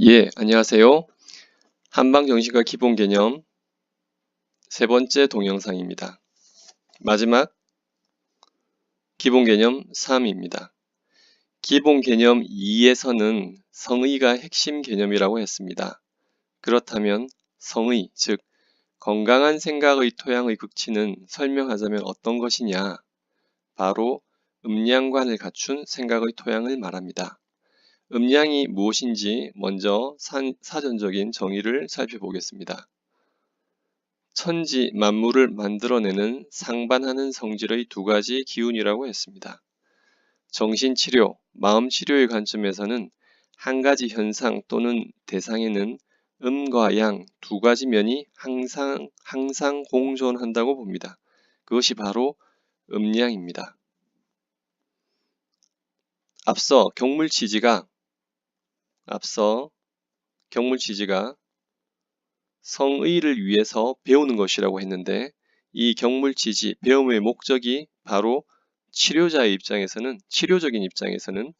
예, 안녕하세요. 한방 정신과 기본 개념 세 번째 동영상입니다. 마지막 기본 개념 3입니다. 기본 개념 2에서는 성의가 핵심 개념이라고 했습니다. 그렇다면 성의, 즉 건강한 생각의 토양의 극치는 설명하자면 어떤 것이냐? 바로 음양관을 갖춘 생각의 토양을 말합니다. 음양이 무엇인지 먼저 사전적인 정의를 살펴보겠습니다. 천지 만물을 만들어내는 상반하는 성질의 두 가지 기운이라고 했습니다. 정신치료, 마음치료의 관점에서는 한 가지 현상 또는 대상에는 음과 양 두 가지 면이 항상, 항상 공존한다고 봅니다. 그것이 바로 음양입니다. 앞서 경물치지가 앞서 경물 취지가 성의를 위해서 배우는 것이라고 했는데 이 경물 취지, 배움의 목적이 바로 치료자의 입장에서는 치료적인 입장에서는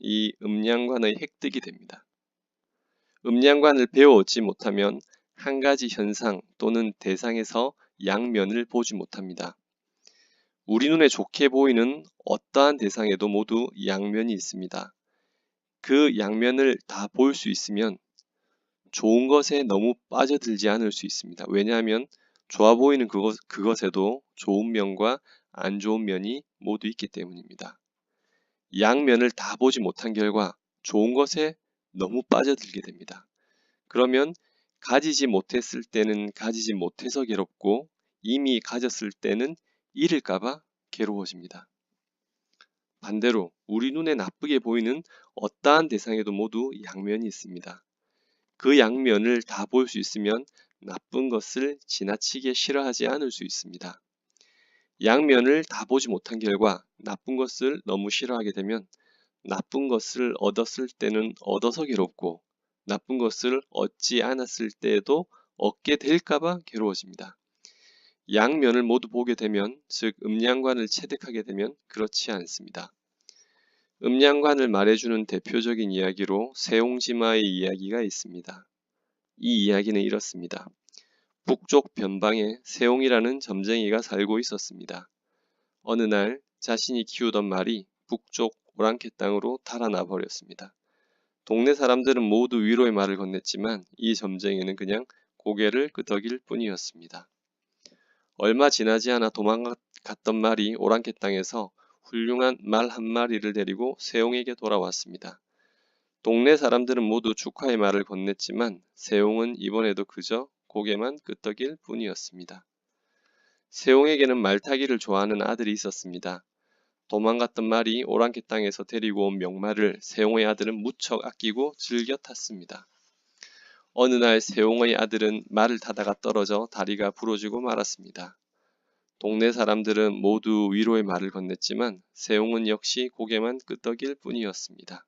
이 음양관의 획득이 됩니다. 음양관을 배워오지 못하면 한 가지 현상 또는 대상에서 양면을 보지 못합니다. 우리 눈에 좋게 보이는 어떠한 대상에도 모두 양면이 있습니다. 그 양면을 다 볼 수 있으면 좋은 것에 너무 빠져들지 않을 수 있습니다. 왜냐하면 좋아 보이는 그것, 그것에도 좋은 면과 안 좋은 면이 모두 있기 때문입니다. 양면을 다 보지 못한 결과 좋은 것에 너무 빠져들게 됩니다. 그러면 가지지 못했을 때는 가지지 못해서 괴롭고 이미 가졌을 때는 잃을까봐 괴로워집니다. 반대로 우리 눈에 나쁘게 보이는 어떠한 대상에도 모두 양면이 있습니다. 그 양면을 다 볼 수 있으면 나쁜 것을 지나치게 싫어하지 않을 수 있습니다. 양면을 다 보지 못한 결과 나쁜 것을 너무 싫어하게 되면 나쁜 것을 얻었을 때는 얻어서 괴롭고 나쁜 것을 얻지 않았을 때에도 얻게 될까봐 괴로워집니다. 양면을 모두 보게 되면 즉 음양관을 체득하게 되면 그렇지 않습니다. 음양관을 말해주는 대표적인 이야기로 세옹지마의 이야기가 있습니다. 이 이야기는 이렇습니다. 북쪽 변방에 세옹이라는 점쟁이가 살고 있었습니다. 어느 날 자신이 키우던 말이 북쪽 오랑캐 땅으로 달아나 버렸습니다. 동네 사람들은 모두 위로의 말을 건넸지만 이 점쟁이는 그냥 고개를 끄덕일 뿐이었습니다. 얼마 지나지 않아 도망갔던 말이 오랑캐 땅에서 훌륭한 말 한 마리를 데리고 세옹에게 돌아왔습니다. 동네 사람들은 모두 축하의 말을 건넸지만 세옹은 이번에도 그저 고개만 끄덕일 뿐이었습니다. 세옹에게는 말타기를 좋아하는 아들이 있었습니다. 도망갔던 말이 오랑캐 땅에서 데리고 온 명말을 세옹의 아들은 무척 아끼고 즐겨 탔습니다. 어느 날 세옹의 아들은 말을 타다가 떨어져 다리가 부러지고 말았습니다. 동네 사람들은 모두 위로의 말을 건넸지만 세옹은 역시 고개만 끄덕일 뿐이었습니다.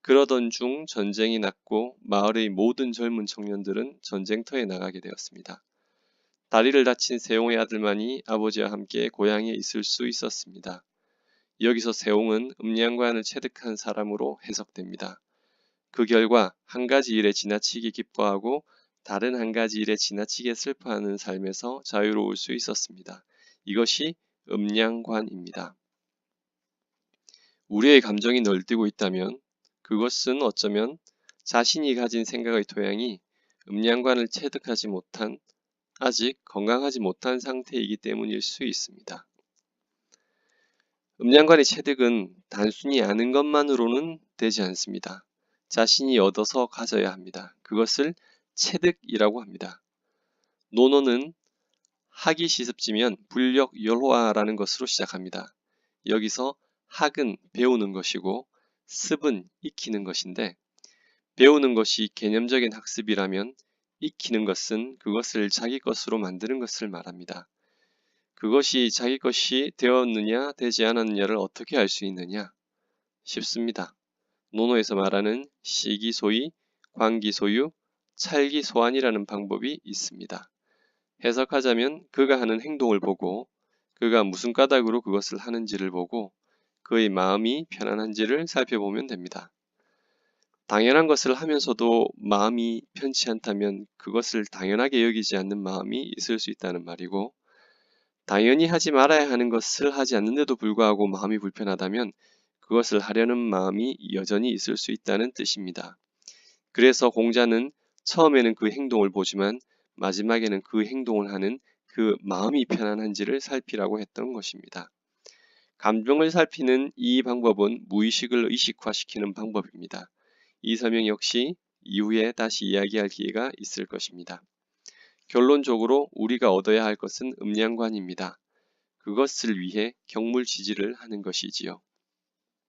그러던 중 전쟁이 났고 마을의 모든 젊은 청년들은 전쟁터에 나가게 되었습니다. 다리를 다친 세옹의 아들만이 아버지와 함께 고향에 있을 수 있었습니다. 여기서 세옹은 음양관을 체득한 사람으로 해석됩니다. 그 결과 한 가지 일에 지나치게 기뻐하고 다른 한 가지 일에 지나치게 슬퍼하는 삶에서 자유로울 수 있었습니다. 이것이 음양관입니다. 우리의 감정이 널뛰고 있다면 그것은 어쩌면 자신이 가진 생각의 토양이 음양관을 체득하지 못한 아직 건강하지 못한 상태이기 때문일 수 있습니다. 음양관의 체득은 단순히 아는 것만으로는 되지 않습니다. 자신이 얻어서 가져야 합니다. 그것을 체득이라고 합니다. 논어는 학이 시습지면 불력 열화라는 것으로 시작합니다. 여기서 학은 배우는 것이고 습은 익히는 것인데 배우는 것이 개념적인 학습이라면 익히는 것은 그것을 자기 것으로 만드는 것을 말합니다. 그것이 자기 것이 되었느냐 되지 않았느냐를 어떻게 알 수 있느냐? 쉽습니다. 논어에서 말하는 시기소위, 관기소유, 찰기소환이라는 방법이 있습니다. 해석하자면 그가 하는 행동을 보고 그가 무슨 까닭으로 그것을 하는지를 보고 그의 마음이 편안한지를 살펴보면 됩니다. 당연한 것을 하면서도 마음이 편치 않다면 그것을 당연하게 여기지 않는 마음이 있을 수 있다는 말이고 당연히 하지 말아야 하는 것을 하지 않는데도 불구하고 마음이 불편하다면 그것을 하려는 마음이 여전히 있을 수 있다는 뜻입니다. 그래서 공자는 처음에는 그 행동을 보지만 마지막에는 그 행동을 하는 그 마음이 편안한지를 살피라고 했던 것입니다. 감정을 살피는 이 방법은 무의식을 의식화시키는 방법입니다. 이 설명 역시 이후에 다시 이야기할 기회가 있을 것입니다. 결론적으로 우리가 얻어야 할 것은 음양관입니다. 그것을 위해 경물 지지를 하는 것이지요.